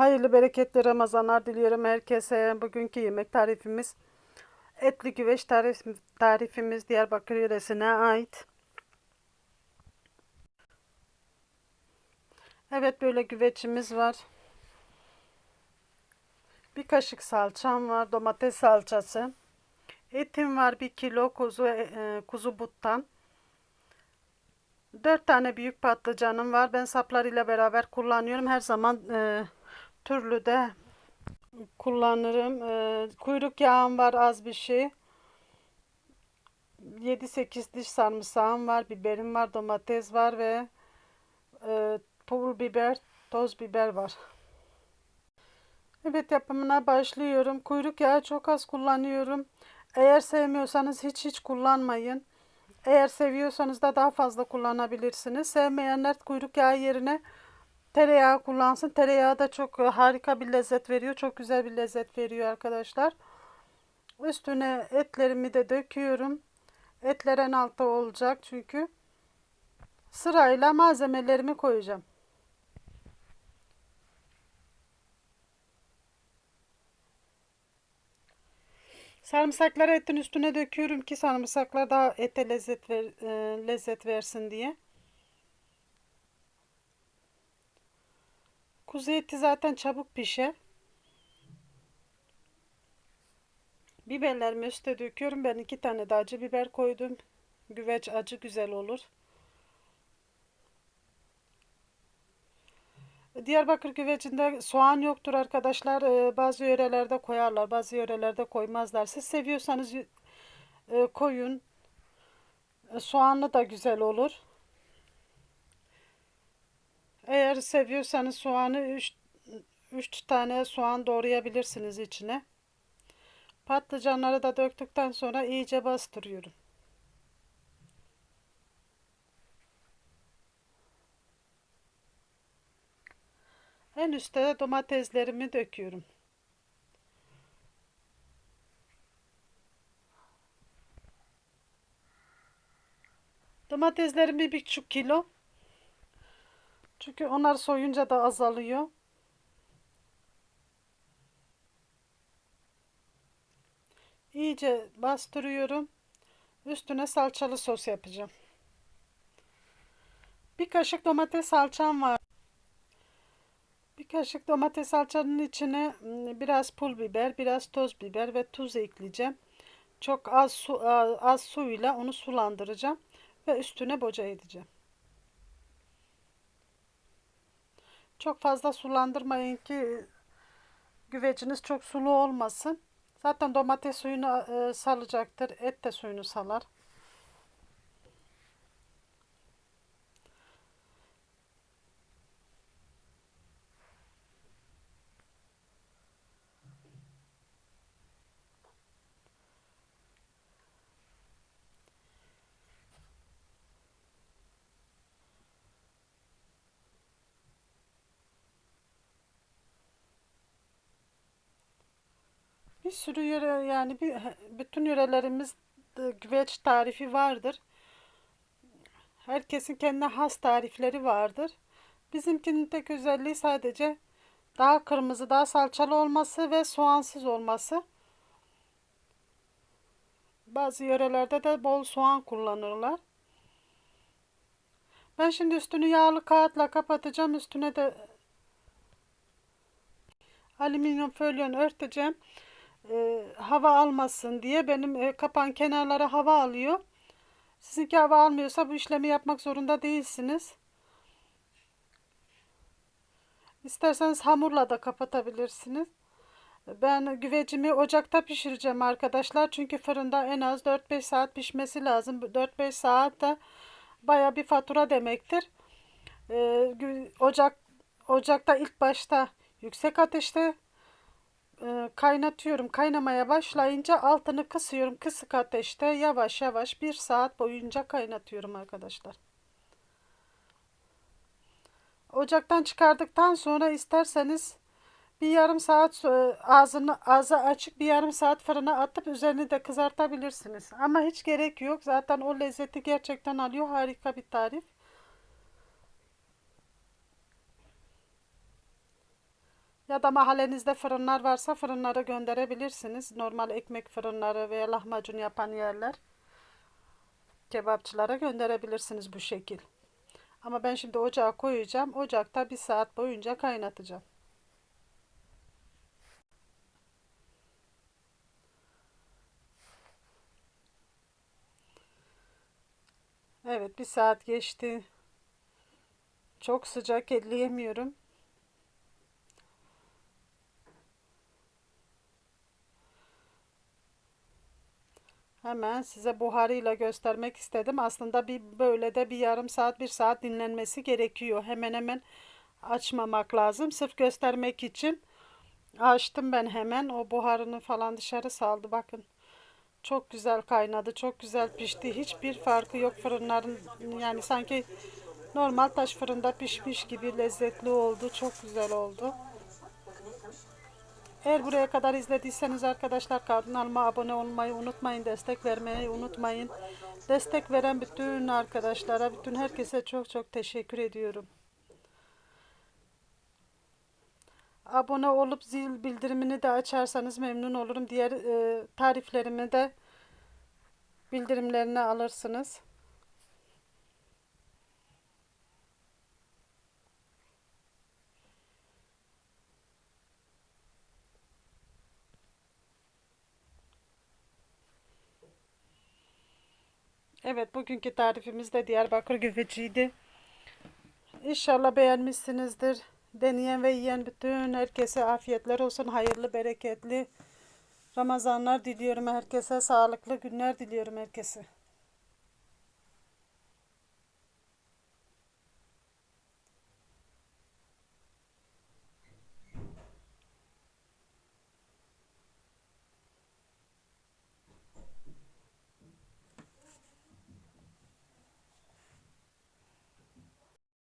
Hayırlı bereketli Ramazanlar diliyorum herkese. Bugünkü yemek tarifimiz etli güveç tarif, tarifimiz Diyarbakır yöresine ait. Evet böyle güvecimiz var. Bir kaşık salçam var. Domates salçası. Etim var. Bir kilo kuzu, e, kuzu buttan. Dört tane büyük patlıcanım var. Ben saplarıyla beraber kullanıyorum. Her zaman e, türlü de kullanırım. E, kuyruk yağım var az bir şey. 7-8 diş sarımsağım var. Biberim var. Domates var ve e, pul biber, toz biber var. Evet yapımına başlıyorum. Kuyruk yağı çok az kullanıyorum. Eğer sevmiyorsanız hiç hiç kullanmayın. Eğer seviyorsanız da daha fazla kullanabilirsiniz. Sevmeyenler kuyruk yağı yerine tereyağı kullansın. Tereyağı da çok e, harika bir lezzet veriyor. Çok güzel bir lezzet veriyor arkadaşlar. Üstüne etlerimi de döküyorum. Etler en altta olacak çünkü. Sırayla malzemelerimi koyacağım. Sarımsakları etin üstüne döküyorum ki sarımsaklar daha ete lezzet ver, e, lezzet versin diye. Kuzu eti zaten çabuk pişer. Biberlerimi üstte döküyorum. Ben iki tane de acı biber koydum. Güveç acı güzel olur. Diyarbakır güvecinde soğan yoktur arkadaşlar. Ee, bazı yörelerde koyarlar, bazı yörelerde koymazlar. Siz seviyorsanız e, koyun. Soğanlı da güzel olur. Eğer seviyorsanız soğanı 3 3 tane soğan doğrayabilirsiniz içine. Patlıcanları da döktükten sonra iyice bastırıyorum. En üstte domateslerimi döküyorum. Domateslerim bir buçuk kilo. Çünkü onlar soyunca da azalıyor. İyice bastırıyorum. Üstüne salçalı sos yapacağım. Bir kaşık domates salçam var. Bir kaşık domates salçanın içine ıı, biraz pul biber, biraz toz biber ve tuz ekleyeceğim. Çok az su az suyla onu sulandıracağım ve üstüne boca edeceğim. Çok fazla sulandırmayın ki güveciniz çok sulu olmasın. Zaten domates suyunu e, salacaktır. Et de suyunu salar. Bir sürü yöre yani bir, bütün yörelerimiz güveç tarifi vardır. Herkesin kendine has tarifleri vardır. Bizimkinin tek özelliği sadece daha kırmızı, daha salçalı olması ve soğansız olması. Bazı yörelerde de bol soğan kullanırlar. Ben şimdi üstünü yağlı kağıtla kapatacağım. Üstüne de alüminyum folyon örteceğim e, hava almasın diye benim e, kapan kenarları hava alıyor. Sizinki hava almıyorsa bu işlemi yapmak zorunda değilsiniz. İsterseniz hamurla da kapatabilirsiniz. Ben güvecimi ocakta pişireceğim arkadaşlar. Çünkü fırında en az 4-5 saat pişmesi lazım. 4-5 saat de baya bir fatura demektir. Ee, ocak ocakta ilk başta yüksek ateşte e, kaynatıyorum. Kaynamaya başlayınca altını kısıyorum. Kısık ateşte yavaş yavaş bir saat boyunca kaynatıyorum arkadaşlar. Ocaktan çıkardıktan sonra isterseniz bir yarım saat ağzını ağzı açık bir yarım saat fırına atıp üzerini de kızartabilirsiniz. Ama hiç gerek yok. Zaten o lezzeti gerçekten alıyor. Harika bir tarif. Ya da mahallenizde fırınlar varsa fırınlara gönderebilirsiniz. Normal ekmek fırınları veya lahmacun yapan yerler. Kebapçılara gönderebilirsiniz bu şekil. Ama ben şimdi ocağa koyacağım. Ocakta bir saat boyunca kaynatacağım. Evet bir saat geçti. Çok sıcak elleyemiyorum. Hemen size buharıyla göstermek istedim. Aslında bir böyle de bir yarım saat bir saat dinlenmesi gerekiyor. Hemen hemen açmamak lazım. Sırf göstermek için açtım ben hemen. O buharını falan dışarı saldı. Bakın. Çok güzel kaynadı. Çok güzel pişti. Hiçbir farkı yok fırınların. Yani sanki normal taş fırında pişmiş gibi lezzetli oldu. Çok güzel oldu. Eğer buraya kadar izlediyseniz arkadaşlar kanalıma abone olmayı unutmayın. Destek vermeyi unutmayın. Destek veren bütün arkadaşlara, bütün herkese çok çok teşekkür ediyorum. Abone olup zil bildirimini de açarsanız memnun olurum. Diğer e, tariflerimi de bildirimlerini alırsınız. Evet bugünkü tarifimiz de Diyarbakır güveciydi. İnşallah beğenmişsinizdir. Deneyen ve yiyen bütün herkese afiyetler olsun. Hayırlı, bereketli Ramazanlar diliyorum herkese. Sağlıklı günler diliyorum herkese.